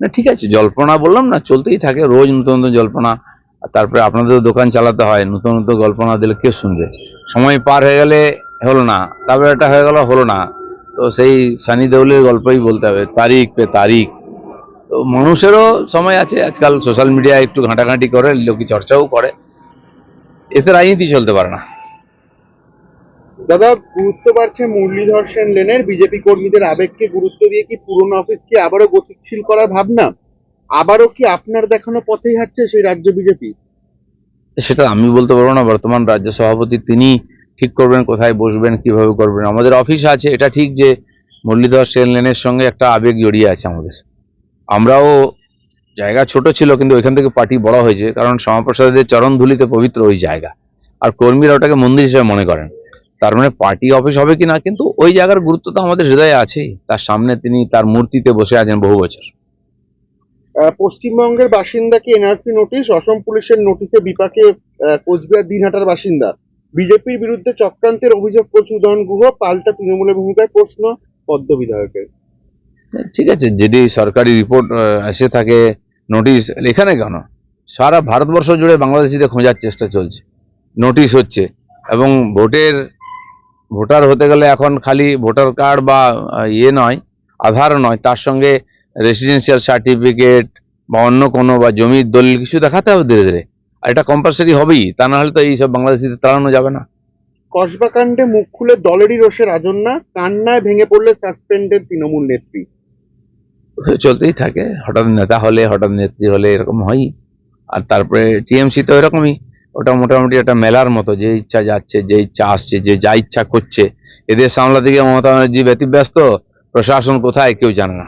না, ঠিক আছে, জল্পনা বললাম না, চলতেই থাকে, রোজ নতুন নতুন জল্পনা। তারপরে আপনাদের দোকান চালাতে হয়, নতুন নতুন গল্পনা দিলে কেউ শুনবে? সময় পার হয়ে গেলে হলো না তারপরে এটা হয়ে গেল, হলো না। তো সেই সানি দেউলের গল্পই বলতে হবে, তারিখ পে তারিখ। তো মানুষেরও সময় আছে, আজকাল সোশ্যাল মিডিয়ায় একটু ঘাঁটাঘাঁটি করে লোকে চর্চাও করে। এতে রাজনীতি চলতে পারে না। দাদা, গুরুত্ব বাড়ছে মুরলীধর সেন লেনের। বিজেপি কর্মীদের আবেগকে গুরুত্ব দিয়ে কি পুরনো অফিসকে আবারও গতিশীল করার ভাবনা? আবারও কি আপনার দেখানো পথেই হাঁটছে সেই রাজ্য বিজেপি? সেটা আমি বলতে পারব না, বর্তমান রাজ্য সভাপতি তিনি ঠিক করবেন, কোথায় বসবেন, কীভাবে করবেন। আমাদের অফিস আছে, এটা ঠিক যে মুরলীধর সেন লেনের সঙ্গে একটা আবেগ জড়িয়ে আছে আমাদের। আমরাও জায়গা ছোট ছিল, কিন্তু ওইখান থেকে পার্টি বড় হয়েছে, কারণ শ্যামাপ্রসাদের চরণ ধুলিতে পবিত্র ওই জায়গা। আর কর্মীরা ওটাকে মন্দির হিসেবে মনে করেন। তার মানে পার্টি অফিস হবে কিনা কিন্তু ওই জায়গার গুরুত্ব তো আমাদের হৃদয়ে আছেই। তার সামনে তিনি তার মূর্তিতে বসে আছেন বহু বছর। পশ্চিমবঙ্গের বাসিন্দাকে এনআরসি নোটিশ? অসম পুলিশের নোটিশে বিপাকে কোচবিহার দিনহাটার বাসিন্দা। বিজেপির বিরুদ্ধে চক্রান্তের অভিযোগ করছে উদয়ন গুহ। পাল্টা তৃণমূলের ভূমিকায় প্রশ্ন পদ্ম বিধায়কের ঠিক আছে যদি সরকারি রিপোর্ট এসে থাকে নোটিশ এখানে কেন? সারা ভারতবর্ষ জুড়ে বাংলাদেশিদের খোঁজার চেষ্টা চলছে। নোটিশ হচ্ছে এবং ভোটের ভোটার হতে গেলে এখন খালি ভোটার কার্ড বা ইয়ে নয় আধার নয় তার সঙ্গে রেসিডেন্সিয়াল সার্টিফিকেট বা অন্য কোনো বা জমির দলিল কিছু দেখাতে হবে ধীরে ধীরে। আর এটা কম্পালসারি হবেই তা না হলে তো এইসব বাংলাদেশিতে তাড়ানো যাবে না। কসবাকাণ্ডে মুখ খুলে দলেরই রোষে রাজন্যা কান্নায় ভেঙে পড়লে সাসপেন্ডেড তৃণমূল নেত্রী। চলতেই থাকে হঠাৎ নেতা হলে হঠাৎ নেত্রী হলে এরকম হয়ই। আর তারপরে টিএমসি তো এরকমই। ওটা মোটামুটি একটা মেলার মতো, যে ইচ্ছা যাচ্ছে, যে ইচ্ছা আসছে, যে যা ইচ্ছা করছে। এদের সামলাতে গিয়ে মমতা ব্যানার্জি ব্যতিব্যস্ত, প্রশাসন কোথায় কেউ জানে না।